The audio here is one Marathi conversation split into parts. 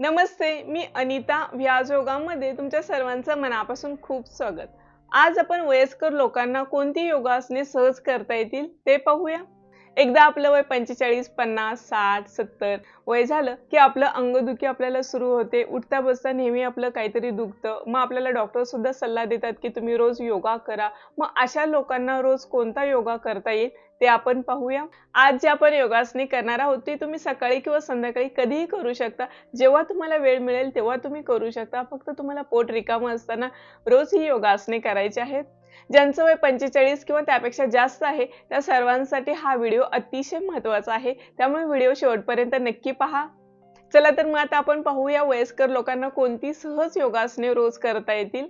नमस्ते मी अनिता व्याज योगामध्ये तुमच्या सर्वांचं मनापासून खूप स्वागत. आज आपण वयस्कर लोकांना कोणती योगासने सहज करता येतील ते पाहूया. एकदा आपलं वय पंचेचाळीस पन्नास साठ सत्तर वय झालं की आपलं अंगदुखी आपल्याला सुरू होते उठता बसता नेहमी आपलं काहीतरी दुखतं. मग आपल्याला डॉक्टर सुद्धा सल्ला देतात की तुम्ही रोज योगा करा. मग अशा लोकांना रोज कोणता योगा करता येईल? ते आपण पाहूया. आज जे आपण योगासने करणार आहोत ती तुम्ही सकाळी किंवा संध्याकाळी कधीही करू शकता. जेव्हा तुम्हाला वेळ मिळेल तेव्हा तुम्ही करू शकता. फक्त तुम्हाला पोट रिकामं असताना रोज ही योगासने करायची आहेत. ज्यांचं वय पंचेचाळीस किंवा त्यापेक्षा जास्त आहे त्या सर्वांसाठी हा व्हिडिओ अतिशय महत्त्वाचा आहे. त्यामुळे व्हिडिओ शेवटपर्यंत नक्की पहा. चला तर मग आता आपण पाहूया वयस्कर लोकांना कोणती सहज योगासने रोज करता येतील.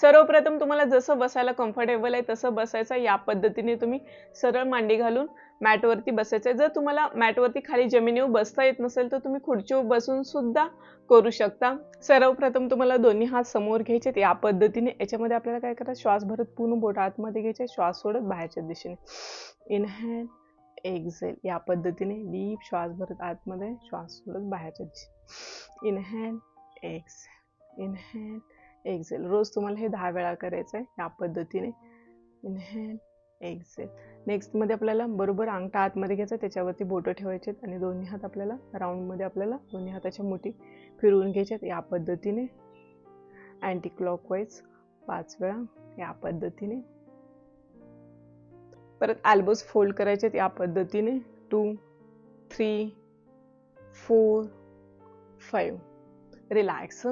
सर्वप्रथम तुम्हाला जसं बसायला कम्फर्टेबल आहे तसं बसायचं. या पद्धतीने तुम्ही सरळ मांडी घालून मॅटवरती बसायचं. जर तुम्हाला मॅटवरती खाली जमिनीवर बसता येत नसेल तर तुम्ही खुर्चीवर बसून सुद्धा करू शकता. सर्वप्रथम तुम्हाला दोन्ही हात समोर घ्यायचे या पद्धतीने याच्यामध्ये आपल्याला काय करायचं? श्वास भरत पूर्ण बोट आतमध्ये घ्यायचे. श्वास सोडत बाहेरच्या दिशेने. इनहॅल एक्झेल या पद्धतीने डीप श्वास भरत आतमध्ये श्वास सोडत बाहेरच्या दिशेने. इनहॅल एक्झेल इनहॅल एक्झेल रोज तुम्हाला हे दहा वेळा करायचं आहे या पद्धतीने. इनहेल एक्झेल नेक्स्टमध्ये आपल्याला बरोबर अंगठा आतमध्ये घ्यायचा त्याच्यावरती बोटं ठेवायचे आणि दोन्ही हात आपल्याला राऊंडमध्ये आपल्याला दोन्ही हाताच्या मुठी फिरवून घ्यायच्यात या पद्धतीने. अँटी क्लॉकवाईज पाच वेळा या पद्धतीने. परत ॲल्बोज फोल्ड करायचेत या पद्धतीने. Two three four five relax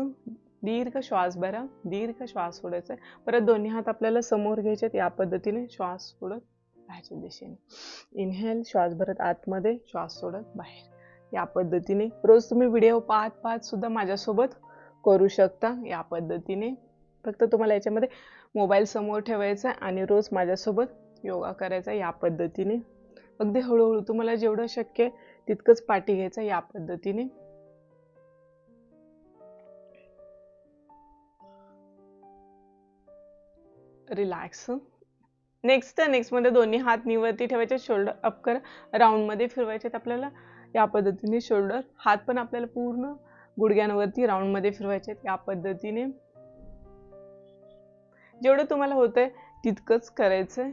दीर्घ श्वास भरा दीर्घ श्वास सोडायचा परत दोन्ही हात आपल्याला समोर घ्यायचे या पद्धतीने. श्वास सोडत बाहेरच्या दिशेने. इनहेल श्वास भरत आतमध्ये श्वास सोडत बाहेर. या पद्धतीने. रोज तुम्ही व्हिडिओ पाहत पाहत सुद्धा माझ्यासोबत करू शकता या पद्धतीने. फक्त तुम्हाला याच्यामध्ये मोबाईल समोर ठेवायचा आणि रोज माझ्यासोबत योगा करायचा या पद्धतीने. अगदी हळूहळू तुम्हाला जेवढं शक्य तितकंच पाठी घ्यायचं या पद्धतीने. रिलॅक्स नेक्स्ट नेक्स्टमध्ये दोन्ही हात निवरती ठेवायचे शोल्डर अप कर. राऊंडमध्ये फिरवायचे आपल्याला. या पद्धतीने शोल्डर हात पण आपल्याला पूर्ण गुडघ्यांवरती राऊंडमध्ये फिरवायचे या पद्धतीने. जेवढं तुम्हाला होतंय तितकंच करायचं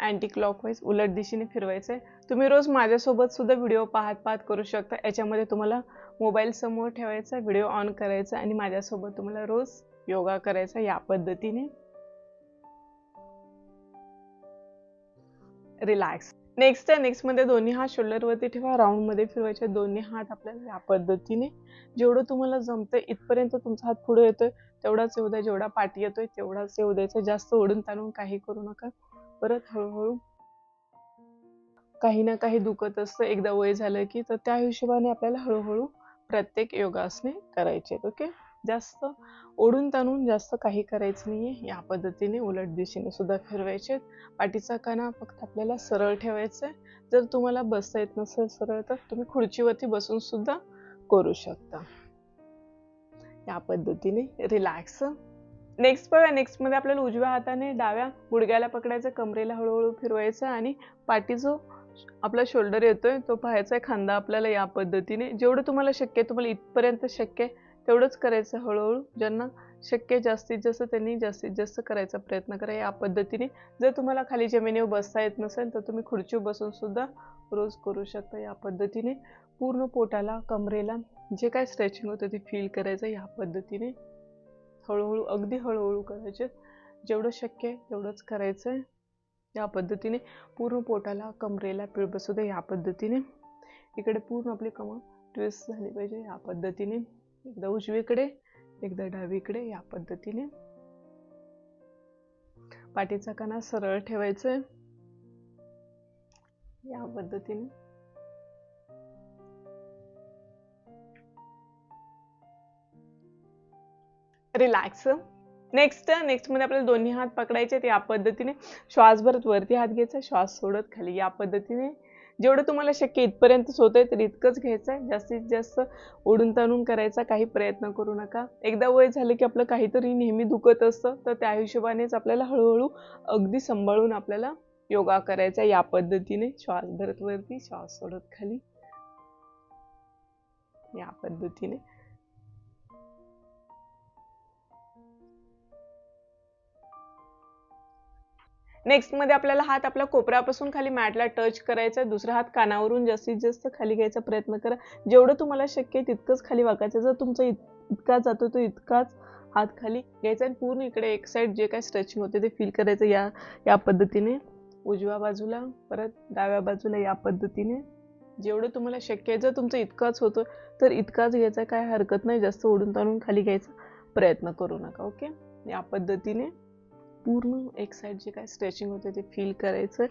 अँटी क्लॉकवाईज उलट दिशेने फिरवायचं आहे तुम्ही रोज माझ्यासोबत सुद्धा व्हिडिओ पाहत पाहत करू शकता. याच्यामध्ये तुम्हाला मोबाईल समोर ठेवायचा व्हिडिओ ऑन करायचा आणि माझ्यासोबत तुम्हाला रोज योगा करायचा या पद्धतीने. रिलॅक्स नेक्स्ट आहे नेक्स्टमध्ये दोन्ही हात शोल्डरवरती ठेवा. राऊंडमध्ये फिरवायचे दोन्ही हात आपल्याला या पद्धतीने. जेवढं तुम्हाला जमतं इथपर्यंत तुमचा हात पुढे येतोय तेवढाच येऊ द्या. जेवढा पाठी येतोय तेवढाच येऊ द्यायचा. जास्त ओढून ताणून काही करू नका. परत हळूहळू काही ना काही दुखत असतं. एकदा वय झालं की तर त्या हिशोबाने आपल्याला हळूहळू प्रत्येक योगासने करायचे ओके? जास्त ओढून ताणून जास्त काही करायचं नाहीये. या पद्धतीने उलट दिशेने सुद्धा फिरवायचे पाठीचा काना फक्त आपल्याला सरळ ठेवायचा आहे जर तुम्हाला बसता येत नसेल सरळ तर तुम्ही खुर्चीवरती बसून सुद्धा करू शकता. या पद्धतीने रिलॅक्स नेक्स्ट बघा नेक्स्टमध्ये आपल्याला उजव्या हाताने डाव्या गुडघ्याला पकडायचं कमरेला हळूहळू फिरवायचं आणि पाठी जो आपला शोल्डर येतोय तो पाहायचा आहे खांदा आपल्याला या पद्धतीने. जेवढं तुम्हाला शक्य आहे तुम्हाला इथपर्यंत शक्य आहे तेवढंच करायचं हळूहळू. ज्यांना शक्य जास्तीत जास्त त्यांनी जास्तीत जास्त करायचा प्रयत्न करा. या पद्धतीने जर तुम्हाला खाली जमिनीवर बसता येत नसेल तर तुम्ही खुर्चीवर बसून सुद्धा रोज करू शकता. या पद्धतीने पूर्ण पोटाला कमरेला जे काय स्ट्रेचिंग होतं ते फील करायचं. या पद्धतीने हळूहळू अगदी हळूहळू करायचे. जेवढं शक्य आहे तेवढंच करायचं आहे या पद्धतीने पूर्ण पोटाला कमरेला पीळ बसू दे या पद्धतीने. इकडे पूर्ण आपली कमर ट्विस्ट झाली पाहिजे. या पद्धतीने एकदा उजवीकडे एकदा डावीकडे या पद्धतीने. पाठीचा कणा सरळ ठेवायचा या पद्धतीने. रिलॅक्स नेक्स्ट नेक्स्टमध्ये आपल्याला दोन्ही हात पकडायचे या पद्धतीने. श्वास भरत वरती हात घ्यायचा श्वास सोडत खाली या पद्धतीने. जेवढं तुम्हाला शक्य इथपर्यंतच होतंय तर इतकंच घ्यायचं आहे. जास्तीत जास्त ओढून ताणून करायचा काही प्रयत्न करू नका. एकदा वय झालं की आपलं काहीतरी नेहमी दुखत असतं तर त्या हिशोबानेच आपल्याला हळूहळू अगदी सांभाळून आपल्याला योगा करायचा या पद्धतीने. श्वास भरत वरती श्वास सोडत खाली. या पद्धतीने. नेक्स्टमध्ये आपल्याला हात आपल्या कोपऱ्यापासून खाली मॅटला टच करायचा दुसरा हात कानावरून जास्तीत जास्त खाली घ्यायचा प्रयत्न करा. जेवढं तुम्हाला शक्य आहे तितकंच खाली वाकायचं. जर तुमचा इत- इतका जातो तो इतकाच हात खाली घ्यायचा आणि पूर्ण इकडे एक साईड जे काय स्ट्रेचिंग होते ते फील करायचं या या पद्धतीने. उजव्या बाजूला परत डाव्या बाजूला या पद्धतीने. जेवढं तुम्हाला शक्य आहे जर तुमचं इतकाच होतं तर इतकाच घ्यायचा. काय हरकत नाही. जास्त ओढून ताणून खाली घ्यायचा प्रयत्न करू नका ओके या पद्धतीने. पूर्ण एक साईड जे काय स्ट्रेचिंग होते ते फील करायचं.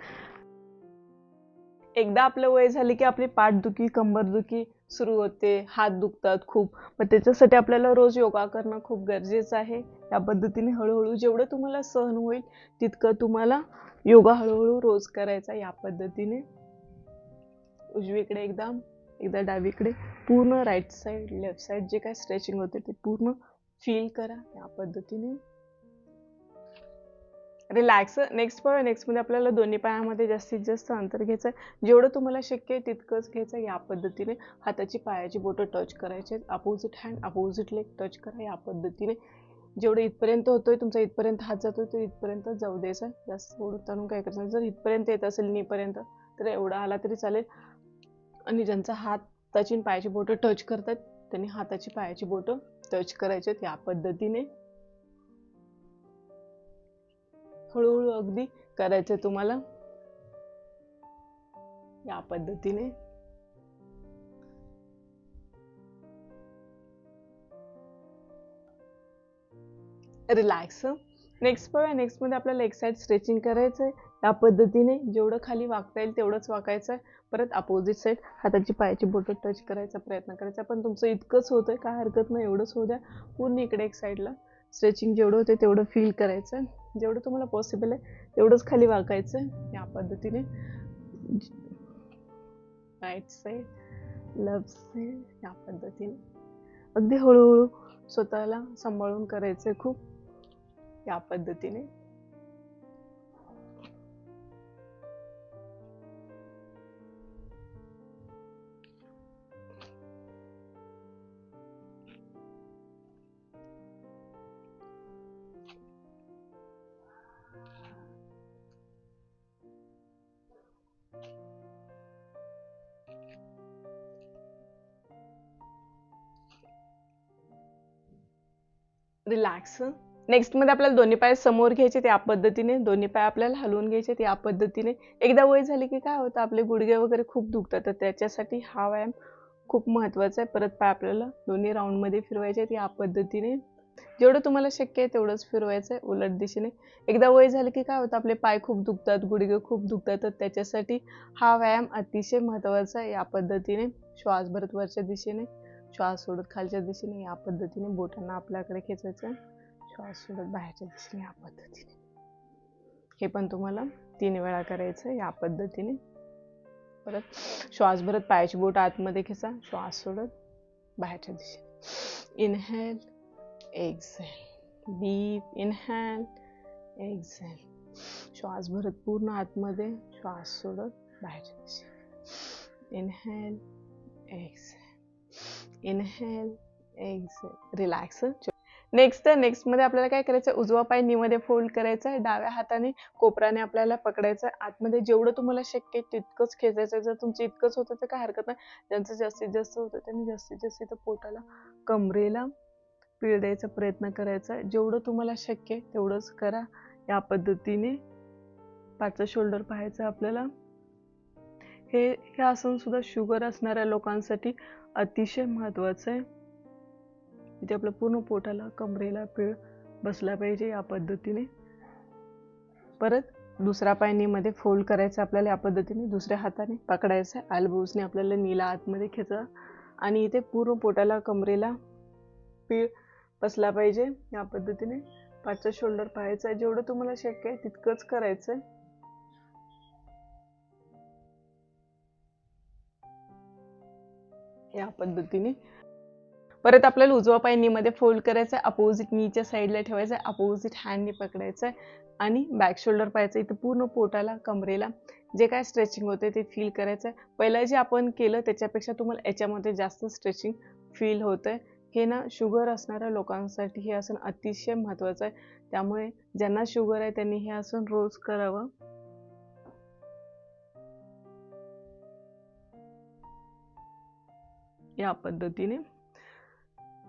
एकदा आपलं वय झाले की आपली पाठदुखी कंबरदुखी सुरू होते हात दुखतात खूप. मग त्याच्यासाठी आपल्याला रोज योगा करणं खूप गरजेचं आहे. या पद्धतीने हळूहळू जेवढं तुम्हाला सहन होईल तितकं तुम्हाला योगा हळूहळू रोज करायचा या पद्धतीने. उजवीकडे एकदा एकदा डावीकडे. पूर्ण राईट साईड लेफ्ट साईड जे काय स्ट्रेचिंग होते ते पूर्ण फील करा या पद्धतीने. रिलॅक्स नेक्स्ट पण नेक्स्टमध्ये आपल्याला दोन्ही पायामध्ये जास्तीत जास्त अंतर घ्यायचं आहे जेवढं तुम्हाला शक्य आहे तितकंच घ्यायचं या पद्धतीने. हाताची पायाची बोटं टच करायचे opposite hand opposite leg touch करा या पद्धतीने. जेवढं इथपर्यंत होतोय तुमचा इथपर्यंत हात जातोय तो इथपर्यंत जाऊ द्यायचा जास्त सोडून ताणून काय करायचं जर इथपर्यंत येत असेल नीपर्यंत तर एवढा आला तरी चालेल. आणि ज्यांचा हाताची पायाची बोटं टच करतात त्यांनी हाताची पायाची बोटं टच करायचे या पद्धतीने. हळूहळू अगदी करायचं तुम्हाला? या पद्धतीने. रिलॅक्स नेक्स्ट बघा नेक्स्टमध्ये आपल्याला एक साईड स्ट्रेचिंग करायचं आहे या पद्धतीने जेवढं खाली वागता येईल तेवढंच वाकायचं आहे. परत अपोजिट साईड हाताची पायाची बोटं टच करायचा प्रयत्न करायचा. पण तुमचं इतकंच होतंय काय हरकत नाही एवढंच होऊ द्या. पूर्ण इकडे एक साईडला स्ट्रेचिंग जेवढं होते तेवढं फील करायचं. जेवढं तुम्हाला पॉसिबल आहे तेवढंच खाली वाकायचं या पद्धतीने. राईट साईड लेफ्ट साईड या पद्धतीने. अगदी हळूहळू स्वतःला सांभाळून करायचं खूप या पद्धतीने. रिलॅक्स नेक्स्टमध्ये आपल्याला दोन्ही पाय समोर घ्यायचे त्या पद्धतीने दोन्ही पाय आपल्याला हलवून घ्यायचे त्या पद्धतीने. एकदा वय झाले की काय होतं आपले गुडघे वगैरे खूप दुखतात तर त्याच्यासाठी हा व्यायाम खूप महत्त्वाचा आहे. परत पाय आपल्याला दोन्ही राऊंडमध्ये फिरवायचे या पद्धतीने. जेवढं तुम्हाला शक्य आहे तेवढंच फिरवायचं आहे उलट दिशेने. एकदा वय झालं की काय होतं आपले पाय खूप दुखतात गुडघे खूप दुखतात तर त्याच्यासाठी हा व्यायाम अतिशय महत्त्वाचा आहे या पद्धतीने श्वास भरत वरच्या दिशेने. श्वास सोडत खालच्या दिशेने या पद्धतीने बोटांना आपल्याकडे खेचायचं. श्वास सोडत बाहेरच्या दिशेने या पद्धतीने. हे पण तुम्हाला तीन वेळा करायचं या पद्धतीने. परत श्वास भरत पायाची बोट आतमध्ये खेचा. श्वास सोडत बाहेरच्या दिशेने. Inhale exhale deep inhale exhale श्वास भरत पूर्ण आतमध्ये. श्वास सोडत बाहेरच्या दिशेने. Inhale exhale inhale exhale relax next नेक्स्टमध्ये आपल्याला काय करायचं उजवा पाय नीमध्ये फोल्ड करायचा आहे डाव्या हाताने कोपराने आपल्याला पकडायचं आहे आतमध्ये जेवढं तुम्हाला शक्य आहे तितकंच खेचायचं जर तुमचं इतकंच होतं तर काय हरकत नाही. ज्यांचं जास्तीत जास्त होतं त्यांनी जास्तीत जास्त इथं पोटाला कमरेला पीळ द्यायचा प्रयत्न करायचा. जेवढं तुम्हाला शक्य आहे तेवढंच करा. या पद्धतीने पाचचं शोल्डर पाहायचं आपल्याला. हे हे आसन सुद्धा शुगर असणाऱ्या लोकांसाठी अतिशय महत्त्वाचं आहे. इथे आपलं पूर्ण पोटाला कमरेला पीळ बसला पाहिजे या पद्धतीने. परत दुसरा पाय नीमध्ये फोल्ड करायचा आपल्याला या पद्धतीने दुसऱ्या हाताने पकडायचा अल्बोजने आपल्याला नीला आतमध्ये खेचा आणि इथे पूर्ण पोटाला कमरेला पीळ बसला पाहिजे या पद्धतीने. पाचचा शोल्डर पाहायचा जेवढं तुम्हाला शक्य आहे तितकंच करायचं आहे. या पद्धतीने. परत आपल्याला उजवा पाय नीमध्ये फोल्ड करायचा आहे अपोजिट नीच्या साईडला ठेवायचा आहे अपोजिट हँडने पकडायचं आहे आणि बॅक शोल्डर पाहायचं इथं पूर्ण पोटाला कमरेला जे काय स्ट्रेचिंग होते ते फील करायचं आहे पहिलं जे आपण केलं त्याच्यापेक्षा तुम्हाला याच्यामध्ये जास्त स्ट्रेचिंग फील होतं आहे हे ना शुगर असणाऱ्या लोकांसाठी हे आसन अतिशय महत्त्वाचं आहे. त्यामुळे ज्यांना शुगर आहे त्यांनी हे आसन रोज करावं. या पद्धतीने.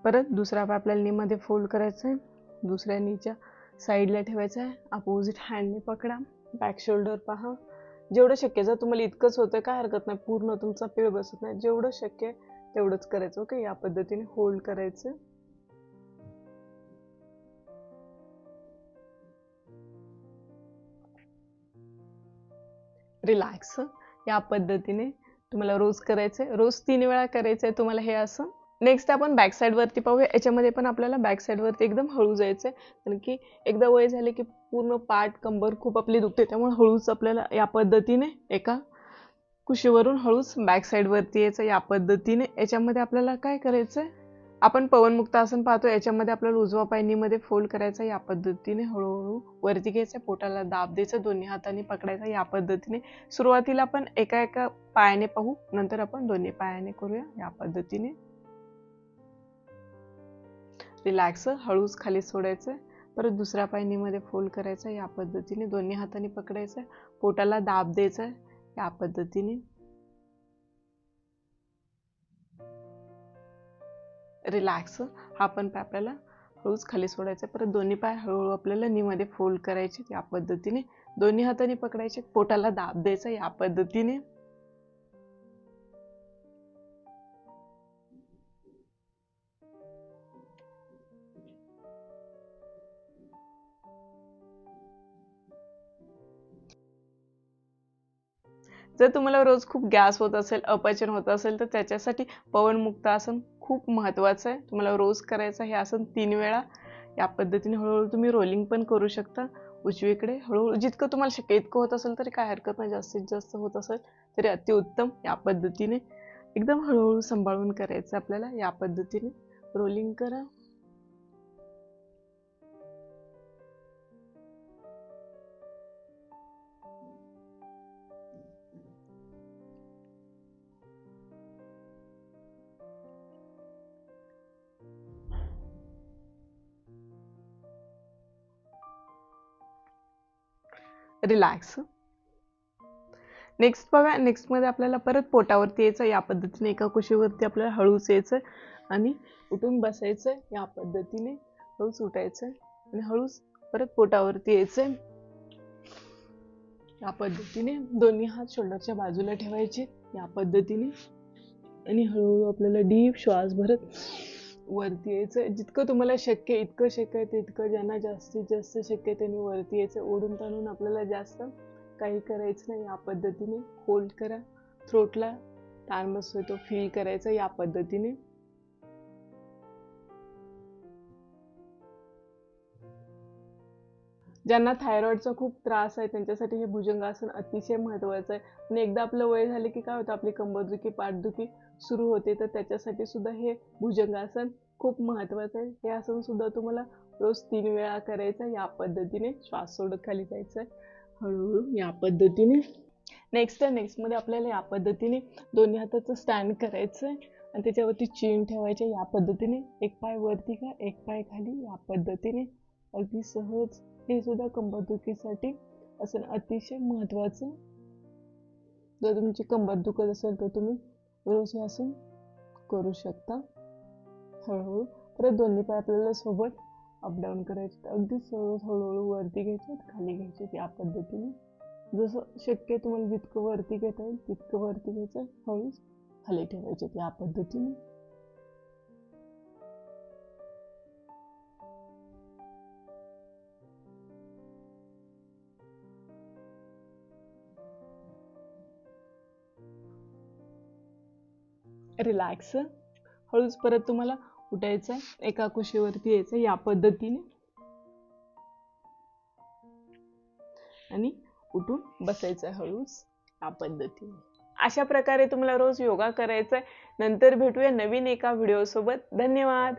परत दुसरा पाय आपल्याला नीमध्ये फोल्ड करायचा आहे दुसऱ्या नीच्या साईडला ठेवायचा आहे अपोजिट हँडने पकडा. बॅक शोल्डर पहा. जेवढं शक्य जर तुम्हाला इतकंच होतं काय हरकत नाही. पूर्ण तुमचा पीळ बसत नाही. जेवढं शक्य आहे तेवढंच करायचं. ओके या पद्धतीने होल्ड करायचं. रिलॅक्स या पद्धतीने तुम्हाला रोज करायचंय रोज तीन वेळा करायचं आहे तुम्हाला हे असं. नेक्स्ट आपण बॅक साईडवरती पाहूया. याच्यामध्ये पण आपल्याला बॅक साईडवरती एकदम हळू जायचंय. कारण की एकदा वय झाले की पूर्ण पाठ कंबर खूप आपली दुखते. त्यामुळे हळूच आपल्याला या पद्धतीने एका कुशीवरून हळूच बॅक साईडवरती यायचं या पद्धतीने. याच्यामध्ये आपल्याला काय करायचंय? आपण पवनमुक्त आसन पाहतो याच्यामध्ये आपल्याला उजवा पाय फोल्ड करायचा या पद्धतीने हळूहळू वरती घ्यायचं पोटाला दाब द्यायचं दोन्ही हाताने पकडायचा या पद्धतीने. सुरुवातीला आपण एका एका पायाने पाहू नंतर आपण दोन्ही पायाने करूया या पद्धतीने. रिलॅक्स हळूच खाली सोडायचं परत दुसऱ्या पायनीमध्ये फोल्ड करायचा या पद्धतीने दोन्ही हाताने पकडायचं पोटाला दाब द्यायचा या पद्धतीने. रिलॅक्स हा पण पाय आपल्याला हळूच खाली सोडायचा परत दोन्ही पाय हळूहळू आपल्याला नीमध्ये फोल्ड करायचे या पद्धतीने. दोन्ही हाताने पकडायचे पोटाला दाब द्यायचा या पद्धतीने. जर तुम्हाला रोज खूप गॅस होत असेल अपचन होत असेल तर त्याच्यासाठी पवनमुक्त आसन खूप महत्त्वाचं आहे. तुम्हाला रोज करायचं हे आसन तीन वेळा. या पद्धतीने हळूहळू तुम्ही रोलिंग पण करू शकता. उजवीकडे हळूहळू जितकं तुम्हाला शक्य इतकं होत असेल तरी काय हरकत नाही. जास्तीत जास्त होत असेल तरी अतिउत्तम या पद्धतीने. एकदम हळूहळू सांभाळून करायचं आपल्याला या पद्धतीने. रोलिंग करा. रिलॅक्स नेक्स्ट बघा नेक्स्टमध्ये आपल्याला परत पोटावरती यायचं या पद्धतीने एका कुशीवरती आपल्याला हळूच यायचं आणि उठून बसायचं या पद्धतीने हळूच उठायचं आणि हळूच परत पोटावरती यायचं या पद्धतीने दोन्ही हात शोल्डरच्या बाजूला ठेवायचे या पद्धतीने आणि हळूहळू आपल्याला डीप श्वास भरत वरती यायचं. जितकं तुम्हाला शक्य इतकं शक्य आहे तितकं ज्यांना जास्तीत जास्त शक्य आहे त्यांनी वरती यायचं. ओढून ताणून आपल्याला जास्त काही करायचं नाही या पद्धतीने. होल्ड करा. थ्रोटला ताण बसतो तो फील करायचा या पद्धतीने. ज्यांना थायरॉईडचा खूप त्रास आहे त्यांच्यासाठी हे भुजंगासन अतिशय महत्वाचं आहे. आणि एकदा आपलं वय झालं की काय होतं आपली कंबरदुखी पाठदुखी सुरू होते. तर त्याच्यासाठी सुद्धा हे भुजंगासन खूप महत्वाचं आहे. हे आसन सुद्धा तुम्हाला रोज तीन वेळा करायचं या पद्धतीने श्वास सोडत खाली जायचं हळूहळू या पद्धतीने. नेक्स्ट नेक्स्टमध्ये आपल्याला या पद्धतीने दोन्ही हाताचं स्टँड करायचं आहे. आणि त्याच्यावरती चीन ठेवायचे या पद्धतीने एक पाय वरती का एक पाय खाली. या पद्धतीने अगदी सहज हे सुद्धा कंबरदुखीसाठी असं अतिशय महत्वाचं जर तुमची कंबर दुखत असेल तर तुम्ही रोज आसन करू शकता. हळूहळू. परत दोन्ही पाय आपल्याला सोबत अपडाऊन करायचे. अगदी सहज हळूहळू वरती घ्यायचे खाली घ्यायचे या पद्धतीने. जसं शक्य तुम्हाला जितकं वरती घेता येईल तितकं वरती घ्यायचं. हळूच खाली ठेवायचे या पद्धतीने. रिलॅक्स हळूच परत तुम्हाला उठायचं एका कुशीवरती यायचं या पद्धतीने. आणि उठून बसायचं हळूच या पद्धतीने. अशा प्रकारे तुम्हाला रोज योगा करायचा आहे नंतर भेटूया नवीन एका व्हिडिओ सोबत. धन्यवाद!